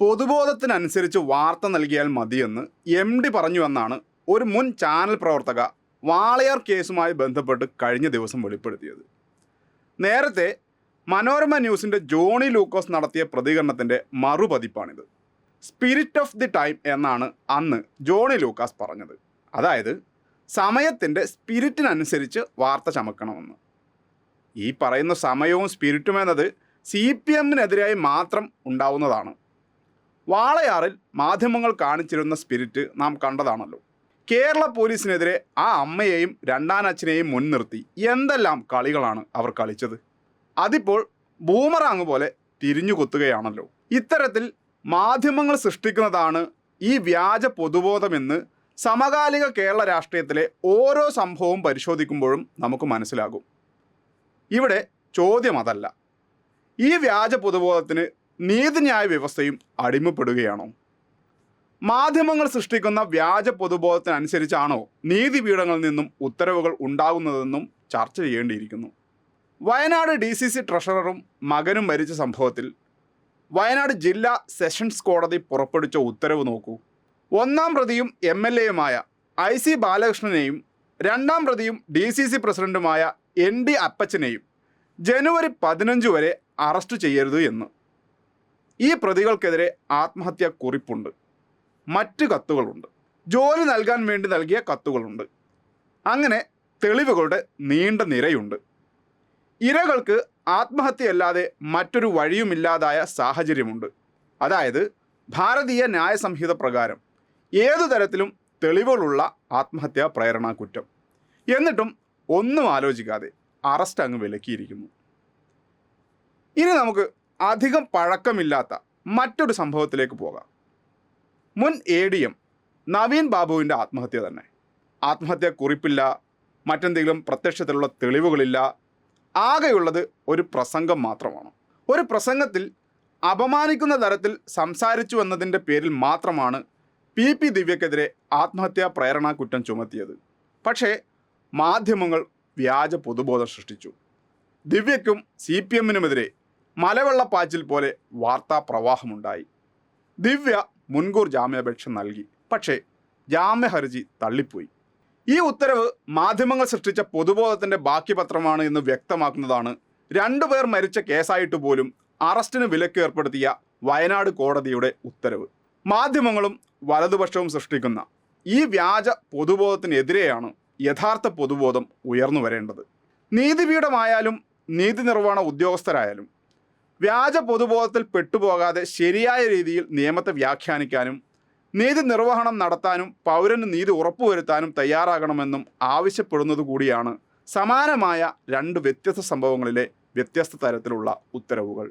പൊതുബോധത്തിനനുസരിച്ച് വാർത്ത നൽകിയാൽ മതിയെന്ന് എം ഡി പറഞ്ഞുവെന്നാണ് ഒരു മുൻ ചാനൽ പ്രവർത്തക വാളയാർ കേസുമായി ബന്ധപ്പെട്ട് കഴിഞ്ഞ ദിവസം വെളിപ്പെടുത്തിയത്. നേരത്തെ മനോരമ ന്യൂസിന്റെ ജോണി ലൂക്കോസ് നടത്തിയ പ്രതികരണത്തിന്റെ മറുപതിപ്പാണിത്. സ്പിരിറ്റ് ഓഫ് ദി ടൈം എന്നാണ് അന്ന് ജോണി ലൂക്കാസ് പറഞ്ഞത്. അതായത് സമയത്തിന്റെ സ്പിരിറ്റിനനുസരിച്ച് വാർത്ത ചമക്കണമെന്ന്. ഈ പറയുന്ന സമയവും സ്പിരിറ്റും എന്നത് സി പി എമ്മിനെതിരായി മാത്രം ഉണ്ടാവുന്നതാണ്. വാളയാറിൽ മാധ്യമങ്ങൾ കാണിച്ചിരുന്ന സ്പിരിറ്റ് നാം കണ്ടതാണല്ലോ. കേരള പോലീസിനെതിരെ ആ അമ്മയെയും രണ്ടാനച്ഛനെയും മുൻനിർത്തി എന്തെല്ലാം കളികളാണ് അവർ കളിച്ചത്. അതിപ്പോൾ ബൂമറാങ് പോലെ തിരിഞ്ഞു കൊത്തുകയാണല്ലോ. ഇത്തരത്തിൽ മാധ്യമങ്ങൾ സൃഷ്ടിക്കുന്നതാണ് ഈ വ്യാജ പൊതുബോധമെന്ന് സമകാലിക കേരള രാഷ്ട്രീയത്തിലെ ഓരോ സംഭവവും പരിശോധിക്കുമ്പോഴും നമുക്ക് മനസ്സിലാകും. ഇവിടെ ചോദ്യം അതല്ല. ഈ വ്യാജ പൊതുബോധത്തിന് നീതിന്യായ വ്യവസ്ഥയും അടിമപ്പെടുകയാണോ? മാധ്യമങ്ങൾ സൃഷ്ടിക്കുന്ന വ്യാജ പൊതുബോധത്തിനനുസരിച്ചാണോ നീതിപീഠങ്ങളിൽ നിന്നും ഉത്തരവുകൾ ഉണ്ടാകുന്നതെന്നും ചർച്ച ചെയ്യേണ്ടിയിരിക്കുന്നു. വയനാട് ഡി സി സി ട്രഷററും മകനും മരിച്ച സംഭവത്തിൽ വയനാട് ജില്ലാ സെഷൻസ് കോടതി പുറപ്പെടുവിച്ച ഉത്തരവ് നോക്കൂ. ഒന്നാം പ്രതിയും എം എൽ എയുമായ ഐ സി ബാലകൃഷ്ണനെയും രണ്ടാം പ്രതിയും ഡി സി സി പ്രസിഡന്റുമായ എൻ ഡി അപ്പച്ചനെയും ജനുവരി പതിനഞ്ച് വരെ അറസ്റ്റ് ചെയ്യരുത് എന്ന്. ഈ പ്രതികൾക്കെതിരെ ആത്മഹത്യാ കുറിപ്പുണ്ട്. മറ്റ് കത്തുകളുണ്ട്. ജോലി നൽകാൻ വേണ്ടി നൽകിയ കത്തുകളുണ്ട്. അങ്ങനെ തെളിവുകളുടെ നീണ്ട നിരയുണ്ട്. ഇരകൾക്ക് ആത്മഹത്യയല്ലാതെ മറ്റൊരു വഴിയുമില്ലാതായ സാഹചര്യമുണ്ട്. അതായത് ഭാരതീയ ന്യായ സംഹിത പ്രകാരം ഏതു തരത്തിലും തെളിവുകളുള്ള ആത്മഹത്യാ പ്രേരണാ കുറ്റം. എന്നിട്ടും ഒന്നും ആലോചിക്കാതെ അറസ്റ്റ് അങ്ങ് വിലക്കിയിരിക്കുന്നു. ഇനി നമുക്ക് അധികം പഴക്കമില്ലാത്ത മറ്റൊരു സംഭവത്തിലേക്ക് പോകാം. മുൻ എ ഡി എം നവീൻ ബാബുവിന്റെ ആത്മഹത്യ തന്നെ. ആത്മഹത്യ കുറിപ്പില്ല മറ്റെന്തെങ്കിലും പ്രത്യക്ഷത്തിലുള്ള തെളിവുകളില്ല. ആകെയുള്ളത് ഒരു പ്രസംഗം മാത്രമാണ്. ഒരു പ്രസംഗത്തിൽ അപമാനിക്കുന്ന തരത്തിൽ സംസാരിച്ചു എന്നതിന്റെ പേരിൽ മാത്രമാണ് പി പി ദിവ്യക്കെതിരെ ആത്മഹത്യാ പ്രേരണാ കുറ്റം ചുമത്തിയത്. പക്ഷേ മാധ്യമങ്ങൾ വ്യാജ പൊതുബോധം സൃഷ്ടിച്ചു. ദിവ്യയ്ക്കും സി പി എമ്മിനുമെതിരെ മലവെള്ളപ്പാച്ചിൽ പോലെ വാർത്താ പ്രവാഹമുണ്ടായി ദിവ്യ മുൻകൂർ ജാമ്യാപേക്ഷ നൽകി. പക്ഷേ ജാമ്യഹർജി തള്ളിപ്പോയി. ഈ ഉത്തരവ് മാധ്യമങ്ങൾ സൃഷ്ടിച്ച പൊതുബോധത്തിന്റെ ബാക്കി പത്രമാണ് എന്ന് വ്യക്തമാക്കുന്നതാണ് രണ്ടുപേർ മരിച്ച കേസായിട്ട് പോലും അറസ്റ്റിന് വിലക്ക് ഏർപ്പെടുത്തിയ വയനാട് കോടതിയുടെ ഉത്തരവ്. മാധ്യമങ്ങളും വലതുപക്ഷവും സൃഷ്ടിക്കുന്ന ഈ വ്യാജ പൊതുബോധത്തിനെതിരെയാണ് യഥാർത്ഥ പൊതുബോധം ഉയർന്നു വരേണ്ടത് നീതിപീഠമായാലും നീതി നിർവഹണ ഉദ്യോഗസ്ഥരായാലും വ്യാജ പൊതുബോധത്തിൽ പെട്ടുപോകാതെ ശരിയായ രീതിയിൽ നിയമത്തെ വ്യാഖ്യാനിക്കാനും നീതി നിർവഹണം നടത്താനും പൗരന് നീതി ഉറപ്പുവരുത്താനും തയ്യാറാകണമെന്നും ആവശ്യപ്പെടുന്നത് കൂടിയാണ് സമാനമായ രണ്ട് വ്യത്യസ്ത സംഭവങ്ങളിലെ വ്യത്യസ്ത തരത്തിലുള്ള ഉത്തരവുകൾ.